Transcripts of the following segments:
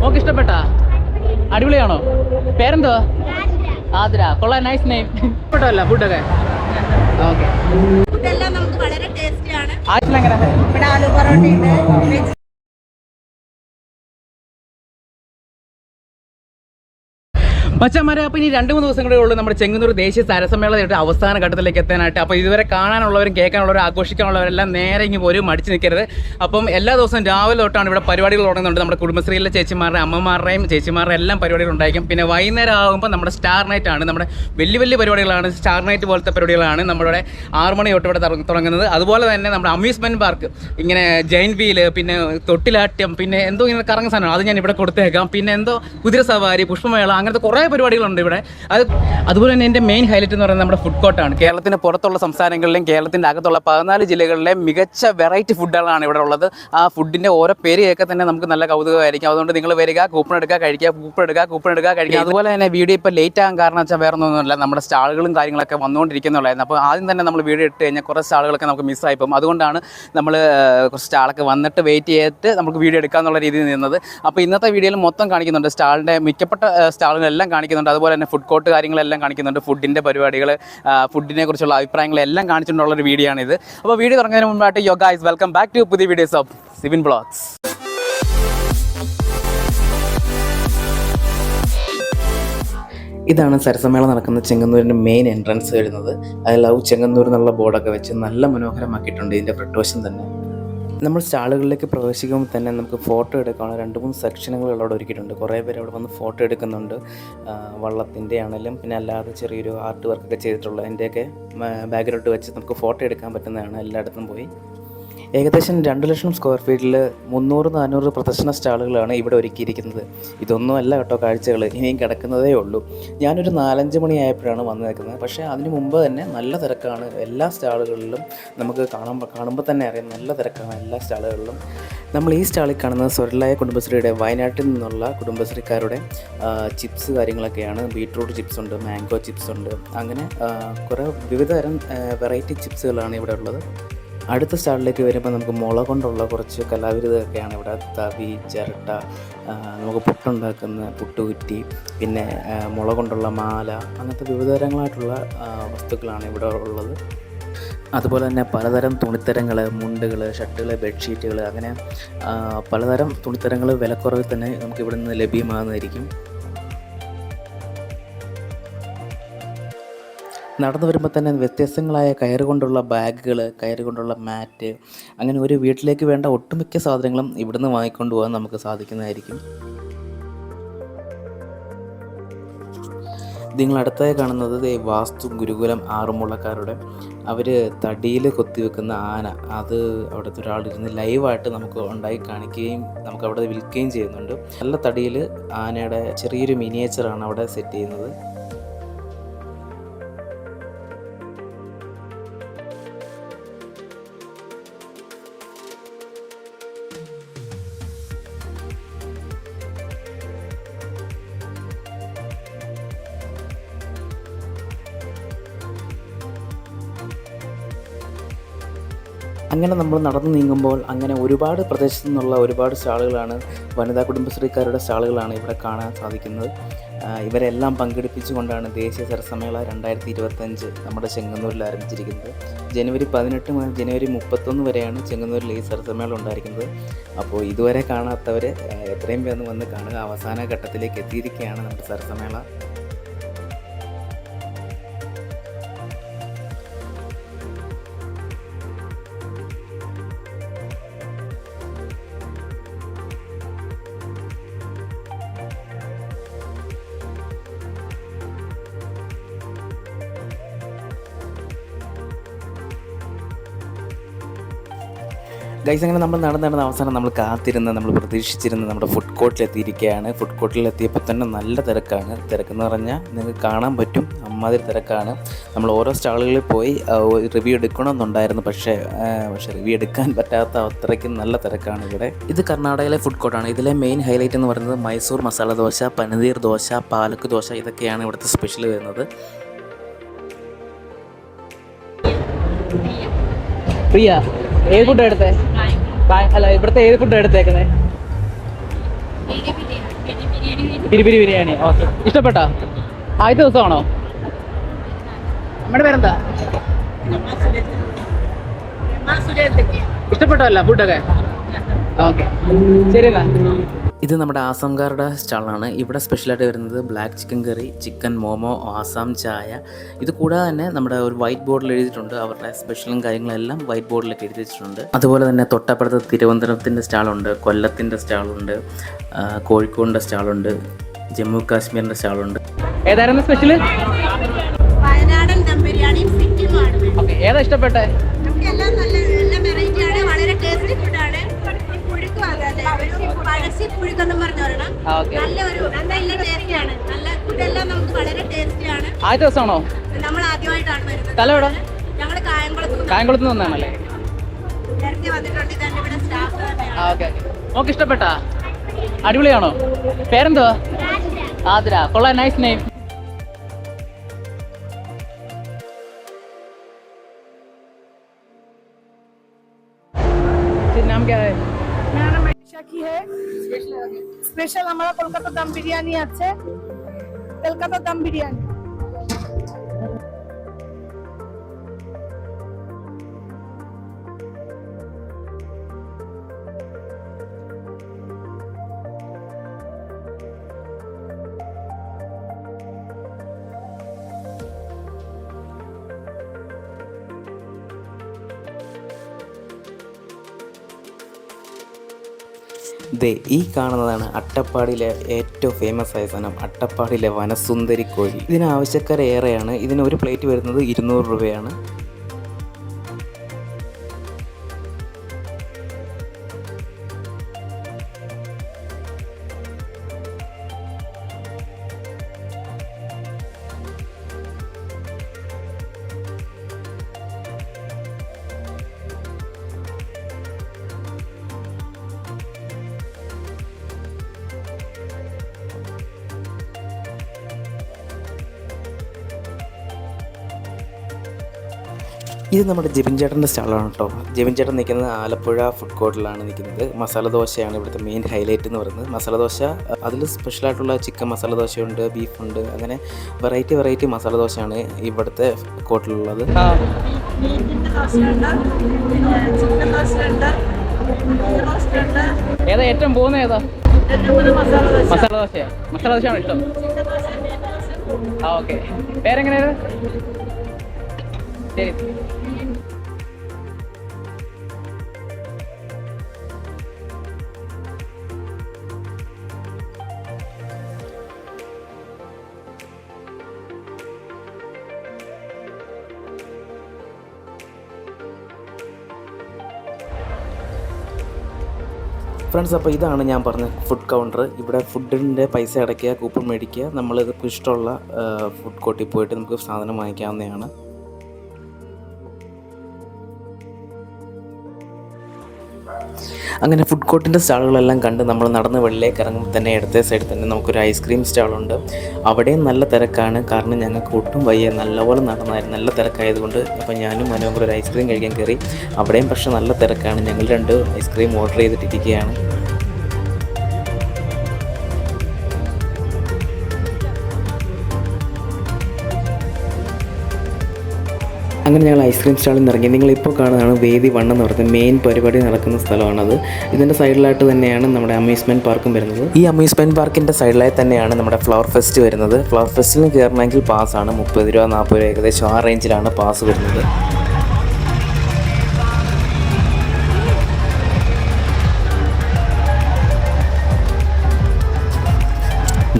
Mock ഇഷ്ടപ്പെട്ടാ അടിപൊളിയാണോ? പേരെന്തോ ആതിര. കൊള്ളാം നൈസ് നെയിം ഇഷ്ടപ്പെട്ടല്ല ഫുഡൊക്കെ ഓക്കെ ഇതെല്ലാം നമുക്ക് വളരെ ടേസ്റ്റിയാണ് ആറ്റിലെങ്ങനെ ഇവിടെ ആലു പൊറോട്ടയുണ്ട് മച്ചന്മാരെ അപ്പോൾ ഇനി രണ്ട് മൂന്ന് ദിവസം കൂടെ ഉള്ളൂ നമ്മുടെ ചെങ്ങന്നൂർ ദേശീയ സരസമ്മേളനമായിട്ട് അവസാന ഘട്ടത്തിലേക്ക് എത്താനായിട്ട്. അപ്പോൾ ഇതുവരെ കാണാനുള്ളവരും കേൾക്കാനുള്ളവരും ആഘോഷിക്കാനുള്ളവരെല്ലാം നേരെ ഇങ്ങനെ ഒരു മടിച്ച് നിൽക്കരുത്. അപ്പം എല്ലാ ദിവസവും രാവിലെ തൊട്ടാണ് ഇവിടെ പരിപാടികൾ തുടങ്ങുന്നുണ്ട് നമ്മുടെ കുടുംബശ്രീയിലെ ചേച്ചിമാരുടെ അമ്മമാരുടെയും ചേച്ചിമാരുടെ എല്ലാം പരിപാടികൾ ഉണ്ടായിരിക്കും. പിന്നെ വൈകുന്നേരം ആകുമ്പോൾ നമ്മുടെ സ്റ്റാർ നൈറ്റ് ആണ്. നമ്മുടെ വലിയ വലിയ പരിപാടികളാണ്. സ്റ്റാർ നൈറ്റ് പോലത്തെ പരിപാടികളാണ് നമ്മുടെ ആറ് മണി തൊട്ട് ഇവിടെ തുട- തുടങ്ങുന്നത്. അതുപോലെ തന്നെ നമ്മുടെ അമ്യൂസ്മെന്റ് പാർക്ക്. ഇങ്ങനെ ജൈൻ വീൽ പിന്നെ തൊട്ടിലാട്ടം പിന്നെ എന്തോ ഇങ്ങനെ കറങ്ങുന്ന സാധനം അത് ഞാൻ ഇവിടെ കൊടുത്തേക്കാം. പിന്നെ എന്തോ കുതിര സവാരി പുഷ്പമേള അങ്ങനത്തെ കുറേ പരിപാടികളുണ്ട് ഇവിടെ. അത് അതുപോലെ തന്നെ എന്റെ മെയിൻ ഹൈലൈറ്റ് എന്ന് പറയുന്നത് നമ്മുടെ ഫുഡ് കോർട്ടാണ് കേരളത്തിന് പുറത്തുള്ള സംസ്ഥാനങ്ങളിലെയും കേരളത്തിന്റെ അകത്തുള്ള പതിനാല് ജില്ലകളിലെ മികച്ച വെറൈറ്റി ഫുഡുകളാണ് ഇവിടെ ഉള്ളത്. ആ ഫുഡിന്റെ ഓരോ പേര് കേൾക്കെ തന്നെ നമുക്ക് നല്ല കൗതുകമായിരിക്കും. അതുകൊണ്ട് നിങ്ങൾ വരിക കൂപ്പൺ എടുക്കുക കഴിക്കുക കൂപ്പൺ എടുക്കുക കൂപ്പൺ എടുക്കുക കഴിക്കുക. അതുപോലെ തന്നെ വീഡിയോ ഇപ്പോൾ ലേറ്റ് ആകാൻ കാരണം വെച്ചാൽ വേറെ ഒന്നുമില്ല നമ്മുടെ സ്റ്റാളുകളും കാര്യങ്ങളൊക്കെ വന്നുകൊണ്ടിരിക്കുന്നുള്ളായിരുന്നു അപ്പോൾ ആദ്യം തന്നെ നമ്മൾ വീഡിയോ ഇട്ട് കഴിഞ്ഞാൽ കുറേ സ്റ്റാളുകളൊക്കെ നമുക്ക് മിസ്സായി പോകും. അതുകൊണ്ടാണ് നമ്മൾ കുറച്ച് സ്റ്റാളൊക്കെ വന്നിട്ട് വെയിറ്റ് ചെയ്തിട്ട് നമുക്ക് വീഡിയോ എടുക്കാന്നുള്ള രീതിയിൽ നിന്നത്. അപ്പോൾ ഇന്നത്തെ വീഡിയോയിൽ മൊത്തം കാണിക്കുന്നുണ്ട് സ്റ്റാളിന്റെ മിക്കപ്പെട്ട സ്റ്റാളുകളെല്ലാം കാണിക്കുന്നുണ്ട്. അതുപോലെ തന്നെ ഫുഡ് കോർട്ട് കാര്യങ്ങളെല്ലാം കാണിക്കുന്നുണ്ട്. ഫുഡിന്റെ പരിപാടികൾ ഫുഡിനെ കുറിച്ചുള്ള അഭിപ്രായങ്ങളെല്ലാം കാണിച്ചിട്ടുള്ളൊരു വീഡിയോ ആണിത്. അപ്പോൾ വീഡിയോ തുടങ്ങുന്നതിന് മുമ്പായിട്ട് yoga is welcome back to പുതിയ വീഡിയോസ് ഓഫ് സിവിൻ ബ്ലോഗ്സ് ഇതാണ് സരസമേള നടക്കുന്ന ചെങ്ങന്നൂരിന്റെ മെയിൻ എൻട്രൻസ് വരുന്നത്. അതിൽ ലവ് ചെങ്ങന്നൂർ എന്നുള്ള ബോർഡൊക്കെ വെച്ച് നല്ല മനോഹരമാക്കിയിട്ടുണ്ട്. ഇതിന്റെ പ്രട്ടോഷൻ തന്നെ. നമ്മൾ സ്റ്റാളുകളിലേക്ക് പ്രവേശിക്കുമ്പോൾ തന്നെ നമുക്ക് ഫോട്ടോ എടുക്കാനുള്ള രണ്ട് മൂന്ന് സെക്ഷനുകൾ അവിടെ ഒരുക്കിയിട്ടുണ്ട്. കുറേ പേര് അവിടെ വന്ന് ഫോട്ടോ എടുക്കുന്നുണ്ട്. വള്ളത്തിന്റെ ആണെങ്കിലും പിന്നെ അല്ലാതെ ചെറിയൊരു ആർട്ട് വർക്കൊക്കെ ചെയ്തിട്ടുള്ള അതിന്റെയൊക്കെ ബാക്ക്ഗ്രൗണ്ട് വെച്ച് നമുക്ക് ഫോട്ടോ എടുക്കാൻ പറ്റുന്നതാണ്. എല്ലായിടത്തും പോയി. ഏകദേശം രണ്ട് ലക്ഷം സ്ക്വയർ ഫീറ്റിൽ മുന്നൂറ് നാനൂറ് പ്രദർശന സ്റ്റാളുകളാണ് ഇവിടെ ഒരുക്കിയിരിക്കുന്നത്. ഇതൊന്നും അല്ല കേട്ടോ കാഴ്ചകൾ ഇനിയും കിടക്കുന്നതേ ഉള്ളൂ. ഞാനൊരു നാലഞ്ച് മണിയായപ്പോഴാണ് വന്നു നിൽക്കുന്നത് പക്ഷേ അതിന് മുമ്പ് തന്നെ നല്ല തിരക്കാണ്. എല്ലാ സ്റ്റാളുകളിലും നമുക്ക് കാണുമ്പോൾ കാണുമ്പോൾ തന്നെ അറിയാം നല്ല തിരക്കാണ് എല്ലാ സ്റ്റാളുകളിലും. നമ്മൾ ഈ സ്റ്റാളിൽ കാണുന്ന സ്വരലായ കുടുംബശ്രീയുടെ വയനാട്ടിൽ നിന്നുള്ള കുടുംബശ്രീക്കാരുടെ ചിപ്സ് കാര്യങ്ങളൊക്കെയാണ്. ബീട്രൂട്ട് ചിപ്സ് ഉണ്ട് മാംഗോ ചിപ്സ് ഉണ്ട് അങ്ങനെ കുറേ വിവിധതരം വെറൈറ്റി ചിപ്സുകളാണ് ഇവിടെ ഉള്ളത്. അടുത്ത സ്റ്റാളിലേക്ക് വരുമ്പോൾ നമുക്ക് മുള കൊണ്ടുള്ള കുറച്ച് കലാവിരുതൊക്കെയാണ് ഇവിടെ. തവി ചിരട്ട നമുക്ക് പുട്ടുണ്ടാക്കുന്ന പുട്ടുകുറ്റി പിന്നെ മുള കൊണ്ടുള്ള മാല അങ്ങനത്തെ വിവിധ തരങ്ങളായിട്ടുള്ള വസ്തുക്കളാണ് ഇവിടെ ഉള്ളത്. അതുപോലെ തന്നെ പലതരം തുണിത്തരങ്ങൾ മുണ്ടുകൾ ഷർട്ടുകൾ ബെഡ്ഷീറ്റുകൾ അങ്ങനെ പലതരം തുണിത്തരങ്ങൾ വിലക്കുറവിൽ തന്നെ നമുക്ക് ഇവിടെ നിന്ന് ലഭ്യമാകുന്നതായിരിക്കും. നടന്നു വരുമ്പോൾ തന്നെ വ്യത്യസ്തങ്ങളായ കയറ് കൊണ്ടുള്ള ബാഗുകൾ കയറ് കൊണ്ടുള്ള മാറ്റ് അങ്ങനെ ഒരു വീട്ടിലേക്ക് വേണ്ട ഒട്ടുമിക്ക സാധനങ്ങളും ഇവിടുന്ന് വാങ്ങിക്കൊണ്ട് പോകാൻ നമുക്ക് സാധിക്കുന്നതായിരിക്കും. നിങ്ങൾ അടുത്തായി കാണുന്നത് വാസ്തു ഗുരുകുലം ആറുമുള്ളക്കാരുടെ അവർ തടിയിൽ കൊത്തിവെക്കുന്ന ആന. അത് അവിടുത്തെ ഒരാളിരുന്ന് ലൈവായിട്ട് നമുക്ക് ഉണ്ടായി കാണിക്കുകയും നമുക്ക് അവിടെ വിൽക്കുകയും ചെയ്യുന്നുണ്ട്. നല്ല തടിയിൽ ആനയുടെ ചെറിയൊരു മിനിയേച്ചറാണ് അവിടെ സെറ്റ് ചെയ്യുന്നത്. അങ്ങനെ നമ്മൾ നടന്നു നീങ്ങുമ്പോൾ അങ്ങനെ ഒരുപാട് പ്രദേശത്തു നിന്നുള്ള ഒരുപാട് സ്റ്റാളുകളാണ് വനിതാ കുടുംബശ്രീക്കാരുടെ സ്റ്റാളുകളാണ് ഇവിടെ കാണാൻ സാധിക്കുന്നത്. ഇവരെല്ലാം പങ്കെടുപ്പിച്ചുകൊണ്ടാണ് ദേശീയ സരസമേള രണ്ടായിരത്തി ഇരുപത്തഞ്ച് നമ്മുടെ ചെങ്ങന്നൂരിൽ ആരംഭിച്ചിരിക്കുന്നത്. ജനുവരി പതിനെട്ട് മുതൽ ജനുവരി മുപ്പത്തൊന്ന് വരെയാണ് ചെങ്ങന്നൂരിൽ ഈ സരസമേള ഉണ്ടായിരിക്കുന്നത്. അപ്പോൾ ഇതുവരെ കാണാത്തവർ എത്രയും പേർന്ന് വന്ന് കാണുക. അവസാന ഘട്ടത്തിലേക്ക് എത്തിയിരിക്കുകയാണ് നമ്മുടെ സരസമേള ഗൈസ് അങ്ങനെ നമ്മൾ നടന്ന് നടന്ന് അവസാനം നമ്മൾ കാത്തിരുന്ന് നമ്മൾ പ്രതീക്ഷിച്ചിരുന്ന നമ്മുടെ ഫുഡ് കോർട്ടിൽ എത്തിയിരിക്കുകയാണ് ഫുഡ് കോർട്ടിൽ എത്തിയപ്പോൾ തന്നെ നല്ല തിരക്കാണ്. തിരക്കെന്ന് പറഞ്ഞാൽ നിങ്ങൾക്ക് കാണാൻ പറ്റും. അമ്മാതിരി തിരക്കാണ്. നമ്മൾ ഓരോ സ്റ്റാളുകളിൽ പോയി റിവ്യൂ എടുക്കണമെന്നുണ്ടായിരുന്നു. പക്ഷേ പക്ഷേ റിവ്യൂ എടുക്കാൻ പറ്റാത്ത അത്രയ്ക്ക് നല്ല തിരക്കാണ് ഇവിടെ. ഇത് കർണാടകയിലെ ഫുഡ് കോർട്ടാണ് ഇതിലെ മെയിൻ ഹൈലൈറ്റ് എന്ന് പറയുന്നത് മൈസൂർ മസാല ദോശ പനീർ ദോശ പാലക്ക് ദോശ ഇതൊക്കെയാണ് ഇവിടുത്തെ സ്പെഷ്യൽ വരുന്നത്. പ്രിയ ഏത് ഫുഡ് എടുത്തേ? അല്ല ഇവിടുത്തെ ഏത് ഫുഡ് പിരി പിരി ബിരിയാണി ഓക്കെ ഇഷ്ടപ്പെട്ടോ? ആദ്യത്തെ ദിവസമാണോ? നമ്മുടെ പേരെന്താ? ഇഷ്ടപ്പെട്ടല്ല ഫുഡൊക്കെ ഓക്കെ ശരി എന്നാ. ഇത് നമ്മുടെ ആസാംകാരുടെ സ്റ്റാളാണ്. ഇവിടെ സ്പെഷ്യലായിട്ട് വരുന്നത് black chicken curry chicken momo Assam ചായ ഇത് കൂടാതെ തന്നെ നമ്മുടെ ഒരു വൈറ്റ് ബോർഡിൽ എഴുതിയിട്ടുണ്ട്. അവരുടെ സ്പെഷ്യലും കാര്യങ്ങളെല്ലാം വൈറ്റ് ബോർഡിലൊക്കെ എഴുതി വെച്ചിട്ടുണ്ട്. അതുപോലെ തന്നെ തൊട്ടപ്പുറത്ത് തിരുവനന്തപുരത്തിന്റെ സ്റ്റാളുണ്ട് കൊല്ലത്തിന്റെ സ്റ്റാളുണ്ട് കോഴിക്കോടിന്റെ സ്റ്റാളുണ്ട് ജമ്മു കാശ്മീരിന്റെ സ്റ്റാളുണ്ട്. ഏതായിരുന്നു സ്പെഷ്യൽ ഏതാ ഇഷ്ടപ്പെട്ടെ? നല്ല ഒരു നല്ല ടേസ്റ്റിയാണ് നല്ല ഫുഡെല്ലാം നമുക്ക് വളരെ ടേസ്റ്റിയാണ് ആദ്യത്തെ ദിവസമാണോ നമ്മൾ ആദ്യമായിട്ടാണ് വരുന്നത് സ്ഥലം എവിടെ ഞങ്ങൾ കായംകുളത്ത് നിന്ന് കായംകുളത്ത് നിന്ന് വന്നാണല്ലേ നേരത്തെ വന്നിട്ടുണ്ട് ഇതാണ് ഇവിടെ സ്റ്റാഫ് തന്നെയാണ് ആ ഓക്കെ ഓക്കെ ഇഷ്ടപ്പെട്ടാ അടിപൊളിയാണോ പേരെന്തുവാ ആതിര കൊള്ളാം നൈസ് നെയിം नाम क्या है मेरा नाम স্পেশাল আমরা কলকাতার দাম বিরিয়ানি আছে। কলকাতার দাম বিরিয়ানি। ദേ ഈ കാണുന്നതാണ് അട്ടപ്പാടിയിലെ ഏറ്റവും ഫേമസ് ആയ സാധനം അട്ടപ്പാടിയിലെ വനസുന്ദരി കോഴി ഇതിന് ആവശ്യക്കാരേറെയാണ്. ഇതിന് ഒരു പ്ലേറ്റ് വരുന്നത് ഇരുന്നൂറ് രൂപയാണ്. ഇത് നമ്മുടെ ജെബിൻ ചേട്ടന്റെ സ്റ്റാളാണ് കേട്ടോ. ജെബിൻ ചേട്ടൻ നിൽക്കുന്നത് ആലപ്പുഴ ഫുഡ് കോർട്ടിലാണ് നിൽക്കുന്നത്. മസാല ദോശയാണ് ഇവിടുത്തെ മെയിൻ ഹൈലൈറ്റ് എന്ന് പറയുന്നത്. മസാല ദോശ അതിൽ സ്പെഷ്യലായിട്ടുള്ള ചിക്കൻ മസാല ദോശയുണ്ട് ബീഫുണ്ട് അങ്ങനെ വെറൈറ്റി വെറൈറ്റി മസാല ദോശയാണ് ഇവിടുത്തെ കോർട്ടിലുള്ളത് ഏതാ ഏറ്റവും പോകുന്ന ഏതാ? മസാല ദോശ മസാല ദോശയാ? മസാല ദോശയാണ് ഇഷ്ടം? ആ ഓക്കെ. പേരെങ്ങനെയാണ്? ഫ്രണ്ട്സ് അപ്പോൾ ഇതാണ് ഞാൻ പറഞ്ഞത് ഫുഡ് കൗണ്ടർ ഇവിടെ ഫുഡിന്റെ പൈസ അടയ്ക്കുക കൂപ്പൺ മേടിക്കുക നമ്മൾ ഇഷ്ടമുള്ള ഫുഡ് കോർട്ടിൽ പോയിട്ട് നമുക്ക് സാധനം വാങ്ങിക്കാവുന്നതാണ്. അങ്ങനെ ഫുഡ് കോർട്ടിന്റെ സ്റ്റാളുകളെല്ലാം കണ്ട് നമ്മൾ നടന്ന് വെള്ളിലേക്ക് ഇറങ്ങുമ്പോൾ തന്നെ ഇടത്തെ സൈഡിൽ തന്നെ നമുക്കൊരു ഐസ്ക്രീം സ്റ്റാളുണ്ട് അവിടെയും നല്ല തിരക്കാണ്. കാരണം ഞങ്ങൾക്ക് ഒട്ടും വയ്യ. നല്ലപോലെ നടന്നായിരുന്നു. നല്ല തിരക്കായതുകൊണ്ട് അപ്പോൾ ഞാനും മനോഹർ ഒരു ഐസ്ക്രീം കഴിക്കാൻ കയറി. അവിടെയും പക്ഷേ നല്ല തിരക്കാണ്. ഞങ്ങൾ രണ്ട് ഐസ്ക്രീം ഓർഡർ ചെയ്തിട്ടിരിക്കുകയാണ്. അങ്ങനെ ഞങ്ങൾ ഐസ്ക്രീം സ്റ്റാളിൽ നിന്ന് ഇറങ്ങി. നിങ്ങളിപ്പോൾ കാണുന്നതാണ് വേദി വണ്ണം എന്ന് പറയുന്നത് മെയിൻ പരിപാടി നടക്കുന്ന സ്ഥലമാണത്. ഇതിന്റെ സൈഡിലായിട്ട് തന്നെയാണ് നമ്മുടെ അമ്യൂസ്മെന്റ് പാർക്കും വരുന്നത്. ഈ അമ്യൂസ്മെന്റ് പാർക്കിന്റെ സൈഡിലായി തന്നെയാണ് നമ്മുടെ ഫ്ലവർ ഫെസ്റ്റ് വരുന്നത്. ഫ്ലവർ ഫെസ്റ്റിന് കയറണമെങ്കിൽ പാസ്സാണ് മുപ്പത് രൂപ നാൽപ്പത് രൂപ ഏകദേശം ആ റേഞ്ചിലാണ് പാസ് വരുന്നത്.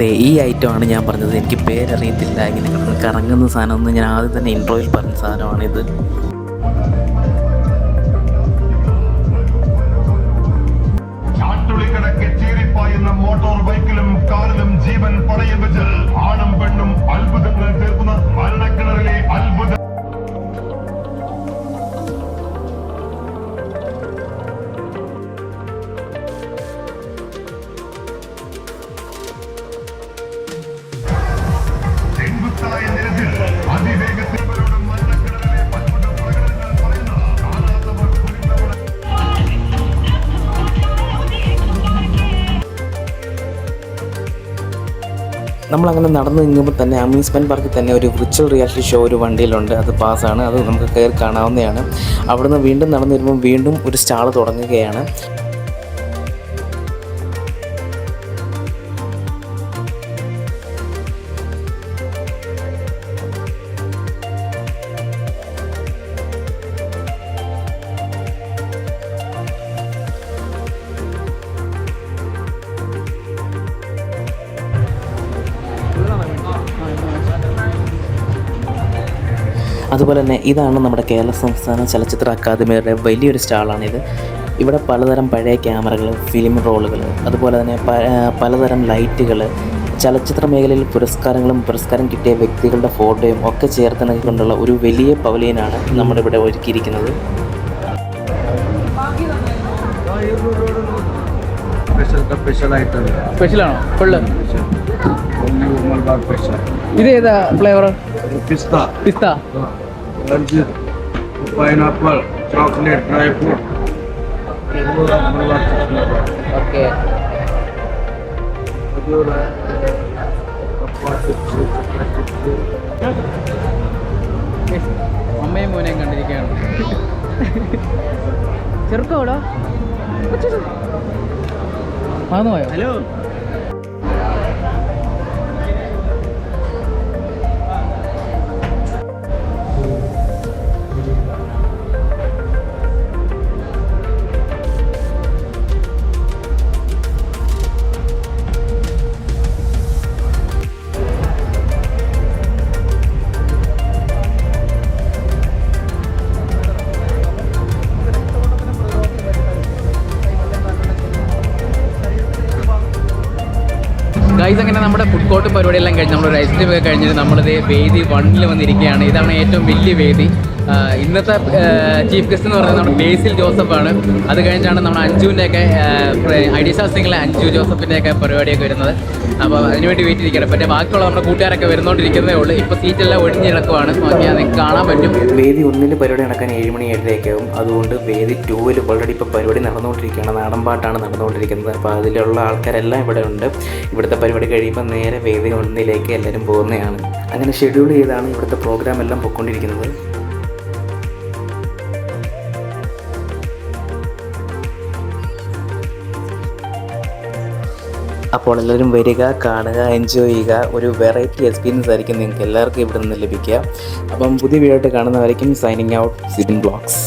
ദേ ഈ ഐറ്റമാണ് ഞാൻ പറഞ്ഞത്. എനിക്ക് പേരറിയത്തില്ല. ഇങ്ങനെ കിടന്ന് കറങ്ങുന്ന സാധനം ഞാൻ ആദ്യം തന്നെ ഇൻട്രോയിൽ പറഞ്ഞ സാധനമാണിത് ും. ബൈക്കിലും കാറിലും ജീവൻ പണയം വെച്ച് ആണും പെണ്ണും അത്ഭുതങ്ങൾ തീർക്കുന്ന മരണക്കിണറിലെ നമ്മളങ്ങനെ നടന്നു നീങ്ങുമ്പോൾ തന്നെ അമ്യൂസ്മെന്റ് പാർക്കിൽ തന്നെ ഒരു വിർച്വൽ റിയാലിറ്റി ഷോ ഒരു വണ്ടിയിലുണ്ട്. അത് പാസ്സാണ്. അത് നമുക്ക് കയറി കാണാവുന്നതാണ്. അവിടുന്ന് വീണ്ടും നടന്നു വരുമ്പോൾ വീണ്ടും ഒരു സ്റ്റാൾ തുടങ്ങുകയാണ്. അതുപോലെ തന്നെ ഇതാണ് നമ്മുടെ കേരള സംസ്ഥാന ചലച്ചിത്ര അക്കാദമിയുടെ വലിയൊരു സ്റ്റാളാണിത്. ഇവിടെ പലതരം പഴയ ക്യാമറകൾ ഫിലിം റോളുകൾ അതുപോലെ തന്നെ പലതരം ലൈറ്റുകൾ ചലച്ചിത്ര മേഖലയിൽ പുരസ്കാരങ്ങളും പുരസ്കാരം കിട്ടിയ വ്യക്തികളുടെ ഫോട്ടോയും ഒക്കെ ചേർത്ത് കൊണ്ടുള്ള ഒരു വലിയ പവലിയനാണ് നമ്മുടെ ഇവിടെ ഒരുക്കിയിരിക്കുന്നത്. സ്പെഷ്യലാണോ? ഇത് ഏതാ ഫ്ലേവർ പിസ്ത പിസ്ത lunch pineapple chocolate dry fruit okay അമ്മയും മോനെയും കണ്ടിരിക്കുകയാണ്. ചെറുക്കോടോ മറന്നുപോയോ ഹലോ. നമ്മുടെ ഫുഡ് കോർട്ടും പരിപാടിയെല്ലാം കഴിഞ്ഞ് നമ്മളൊരു ഐസ്ക്രീം ഒക്കെ കഴിഞ്ഞിട്ട് നമ്മളിത് വേദി വണ്ണിൽ വന്നിരിക്കുകയാണ്. ഇതാണ് ഏറ്റവും വലിയ വേദി. ഇന്നത്തെ ചീഫ് ഗസ്റ്റ് എന്ന് പറയുന്നത് നമ്മുടെ ബേസിൽ ജോസഫാണ്. അത് കഴിഞ്ഞാണ് നമ്മുടെ അഞ്ജുവിന്റെ ഒക്കെ ഐഡിയ സിംഗിലെ അഞ്ജു ജോസഫിന്റെ ഒക്കെ പരിപാടിയൊക്കെ വരുന്നത്. അപ്പോൾ അതിനുവേണ്ടി വെയിറ്റ് ഇരിക്കണം പിന്നെ ബാക്കിയുള്ള നമ്മുടെ കൂട്ടുകാരൊക്കെ വരുന്നോണ്ടിരിക്കുന്നതേ ഉള്ളൂ. ഇപ്പോൾ സീറ്റെല്ലാം ഒഴിഞ്ഞ് കിടക്കുവാണ്. നോക്കിയാൽ നിങ്ങൾക്ക് കാണാൻ പറ്റും. വേദി ഒന്നിന് പരിപാടി നടക്കാൻ ഏഴ് മണി ഏഴരയൊക്കെ ആവും. അതുകൊണ്ട് വേദി ടൂവിൽ ഓൾറെഡി ഇപ്പോൾ പരിപാടി നടന്നുകൊണ്ടിരിക്കുകയാണ്. നാടൻ പാട്ടാണ് നടന്നുകൊണ്ടിരിക്കുന്നത്. അപ്പോൾ അതിലുള്ള ആൾക്കാരെല്ലാം ഇവിടെ ഉണ്ട്. ഇവിടുത്തെ പരിപാടി കഴിയുമ്പോൾ നേരെ വേദി ഒന്നിലേക്ക് എല്ലാവരും പോകുന്നതാണ്. അങ്ങനെ ഷെഡ്യൂൾ ചെയ്താണ് ഇവിടുത്തെ പ്രോഗ്രാം എല്ലാം പൊയ്ക്കൊണ്ടിരിക്കുന്നത്. അപ്പോൾ എല്ലാവരും വരിക കാണുക എൻജോയ് ചെയ്യുക. ഒരു വെറൈറ്റി എക്സ്പീരിയൻസ് ആയിരിക്കും നിങ്ങൾക്ക് എല്ലാവർക്കും ഇവിടെ നിന്ന് ലഭിക്കുക. അപ്പം പുതിയ വീഡിയോ ആയിട്ട് കാണുന്നവരായിരിക്കും സൈനിങ് ഔട്ട് സിബിൻ ബ്ലോഗ്സ്